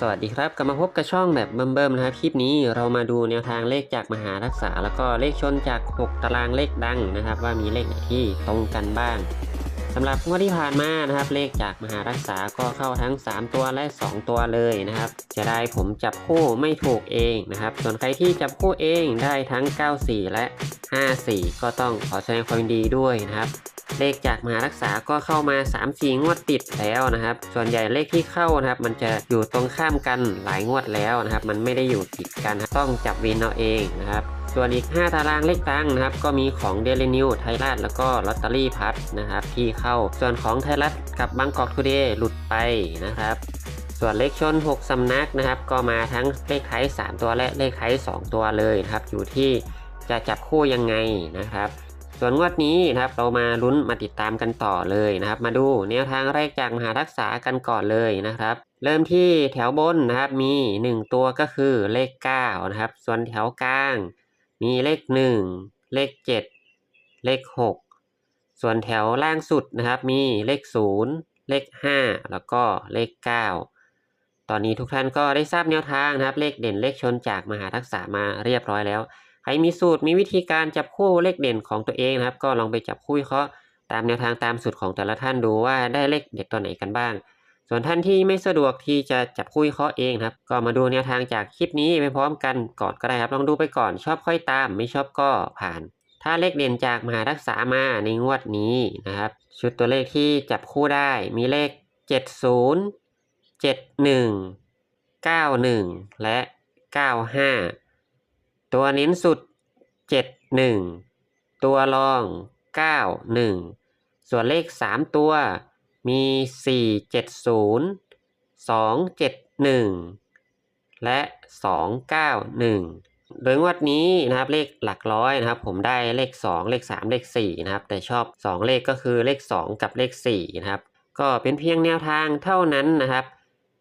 สวัสดีครับกลับมาพบกับช่องแบบเบิ่มๆนะครับคลิปนี้เรามาดูแนวทางเลขจากมหารักษาแล้วก็เลขชนจาก 6 ตารางเลขดังนะครับ ว่ามีเลขไหนที่ตรงกันบ้างสำหรับงวดที่ผ่านมานะครับ เลขจากมหารักษาก็เข้าทั้ง 3 ตัวและ 2 ตัวเลยนะครับจะได้ผมจับคู่ไม่ถูกเองนะครับ ส่วนใครที่จับคู่เองได้ทั้ง 94 และ 54 ก็ต้องขอแสดงความยินดีด้วยนะครับ เลขจากมหารักษาก็เข้ามา 3 4 งวดติดแล้วนะครับ ส่วนใหญ่เลขที่เข้านะครับ มันจะอยู่ตรงข้ามกันหลายงวดแล้วนะครับ มันไม่ได้อยู่ติดกันต้องจับวินเอาเองนะครับส่วนอีก 5 ตารางเลขตั้งนะครับ ก็มีของเดลินิวไทยรัฐแล้วก็ลอตเตอรี่พัดนะครับ ที่เข้าส่วนของไทยรัฐกับบางกอกทูเดย์หลุดไปนะครับส่วนเลขชน 6 สำนักนะครับ ก็มาทั้งเลขไทย3ตัวและเลขไทย2ตัวเลยนะครับ อยู่ที่จะจับคู่ยังไงนะครับ ส่วนงวดนี้นะครับเรามาลุ้นมาติดตามกันต่อเลยนะครับ มาดูแนวทางแรกจากมหารักษากันก่อนเลยนะครับ เริ่มที่แถวบนนะครับมี 1 ตัวก็คือเลข9นะครับส่วนแถวกลาง มีเลข 1 เลข 7 เลข 6 ส่วนแถวล่างสุดนะครับมีเลข 0 เลข 5 แล้วก็เลข 9 ตอนนี้ทุกท่านก็ได้ทราบแนวทางนะครับ เลขเด่นเลขชนจากมหาทักษะมาเรียบร้อยแล้ว ใครมีสูตรมีวิธีการจับคู่เลขเด่นของตัวเองนะครับ ก็ลองไปจับคู่เคาะตามแนวทางตามสูตรของแต่ละท่านดูว่าได้เลขเด็ดตัวไหนกันบ้าง ส่วนท่านที่ไม่สะดวกที่จะจับคู่เคาะเองนะครับ ก็มาดูแนวทางจากคลิปนี้ไปพร้อมกันก่อนก็ได้ครับ ลองดูไปก่อนชอบค่อยตาม ไม่ชอบก็ผ่าน ถ้าเลขเด่นจากมหารักษามาในงวดนี้นะครับ ชุดตัวเลขที่จับคู่ได้มีเลข 70 71 91 และ 95 ตัวเน้นสุด 71 ตัวรอง 91 ส่วนเลข 3 ตัวมี 470 271 และ 291 โดยงวดนี้นะครับเลขหลักร้อยนะครับ ผมได้เลข 2 เลข 3 เลข4นะครับ แต่ชอบ 2 เลขก็คือเลข 2 กับเลข4นะครับ ก็เป็นเพียงแนวทางเท่านั้นนะครับ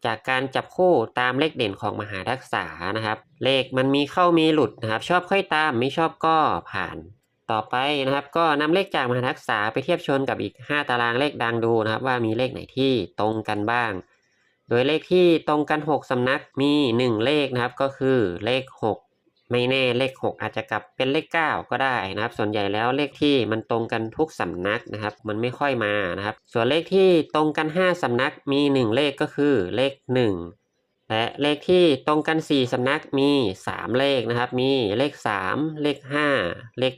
จากการจับคู่ตามเลขเด่นของมหาทักษานะครับ เลขมันมีเข้ามีหลุดนะครับ ชอบค่อยตามไม่ชอบก็ผ่าน ต่อไปนะครับ ก็นำเลขจากมหาทักษาไปเทียบชนกับอีก 5 ตารางเลขดังดูนะครับ ว่ามีเลขไหนที่ตรงกันบ้าง โดยเลขที่ตรงกัน 6สำนักมี 1 เลขนะครับ ก็คือเลข 6 ไม่แน่เลข 6 อาจจะกลับเป็นเลข 9 ก็ได้นะครับ ส่วนใหญ่แล้วเลขที่มันตรงกันทุกสำนักนะครับ มันไม่ค่อยมานะครับ ส่วนเลขที่ตรงกัน 5สำนักมี 1 เลขก็คือเลข 1 และเลขที่ตรงกัน 4สำนักมี 3 เลขนะครับ มีเลข 3 เลข 5 เลข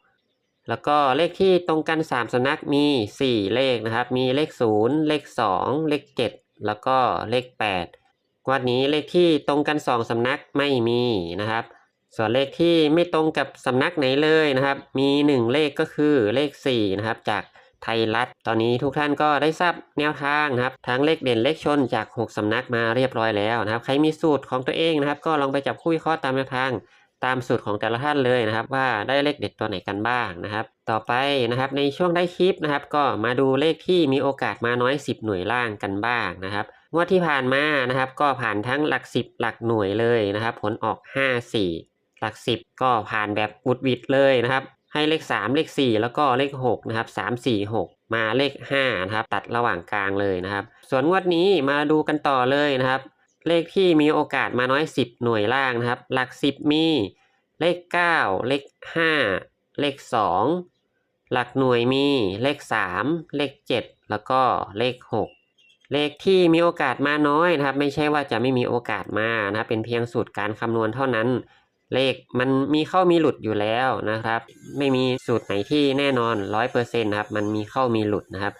9 แล้วก็เลขที่ตรงกัน 3สำนักมี 4 เลขนะครับ มีเลข 0 เลข 2 เลข 7 แล้วก็เลข 8 วันนี้เลขที่ตรงกัน 2สำนักไม่มีนะครับ ส่วนเลขที่ไม่ตรงกับสำนักไหนเลยนะครับ มี 1 เลขก็คือเลข 4 นะครับ จากไทยรัฐ ตอนนี้ทุกท่านก็ได้ทราบแนวทางนะครับ ทั้งเลขเด่นเลขชนจาก 6 สำนักมาเรียบร้อยแล้วนะครับ ใครมีสูตรของตัวเองนะครับ ก็ลองไปจับคู่วิเคราะห์ตามแนวทางตามสูตรของแต่ละท่านเลยนะครับ ว่าได้เลขเด็ดตัวไหนกันบ้างนะครับ ต่อไปนะครับในช่วงได้คลิปนะครับ ก็มาดูเลขที่มีโอกาสมาน้อย 10 หน่วยล่างกันบ้างนะครับงวดที่ผ่านมานะครับ ก็ผ่านทั้งหลัก 10 หลักหน่วยเลยนะครับ ผลออก 5 4 หลัก10ก็ผ่านแบบบุดวิดเลยนะครับ ให้เลข 3 เลข 4 แล้วก็เลข6นะครับ3 4 6 มาเลข5นะครับตัดระหว่างกลางเลยนะครับ ส่วนงวดนี้มาดูกันต่อเลยนะครับ เลขที่มีโอกาสมาน้อย 10 หน่วยล่างนะครับ หลัก 10 มีเลข 9 เลข 5 เลข 2 หลักหน่วยมีเลข 3 เลข 7 แล้วก็เลข 6เลขที่มีโอกาสมาน้อยนะครับ ไม่ใช่ว่าจะไม่มีโอกาสมานะครับเป็นเพียงสูตรการคำนวณเท่านั้น เลขมันมีเข้ามีหลุดอยู่แล้วนะครับ ไม่มีสูตรไหนที่แน่นอนร้อยเปอร์เซ็นต์นะครับ มันมีเข้ามีหลุดนะครับ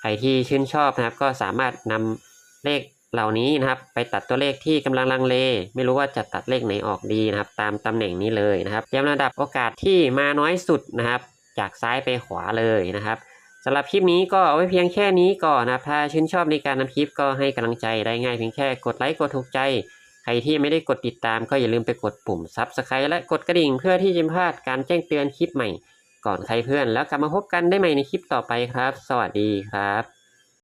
ใครที่ชื่นชอบนะครับ ก็สามารถนำเลขเหล่านี้นะครับ ไปตัดตัวเลขที่กำลังลังเล ไม่รู้ว่าจะตัดเลขไหนออกดีนะครับ ตามตำแหน่งนี้เลยนะครับเตรียมระดับโอกาสที่มาน้อยสุดนะครับ จากซ้ายไปขวาเลยนะครับสำหรับคลิปนี้ก็เอาไว้เพียงแค่นี้ก่อนนะครับ ถ้าชื่นชอบในการนำคลิปก็ให้กำลังใจได้ง่ายเพียงแค่กดไลค์กดถูกใจ ใครที่ไม่ได้กดติดตามก็อย่าลืมไปกดปุ่ม Subscribe และกดกระดิ่งเพื่อที่จะพลาดการแจ้งเตือนคลิปใหม่ ก่อนใครเพื่อนแล้วกลับมาพบกันได้ใหม่ในคลิปต่อไปครับ สวัสดีครับ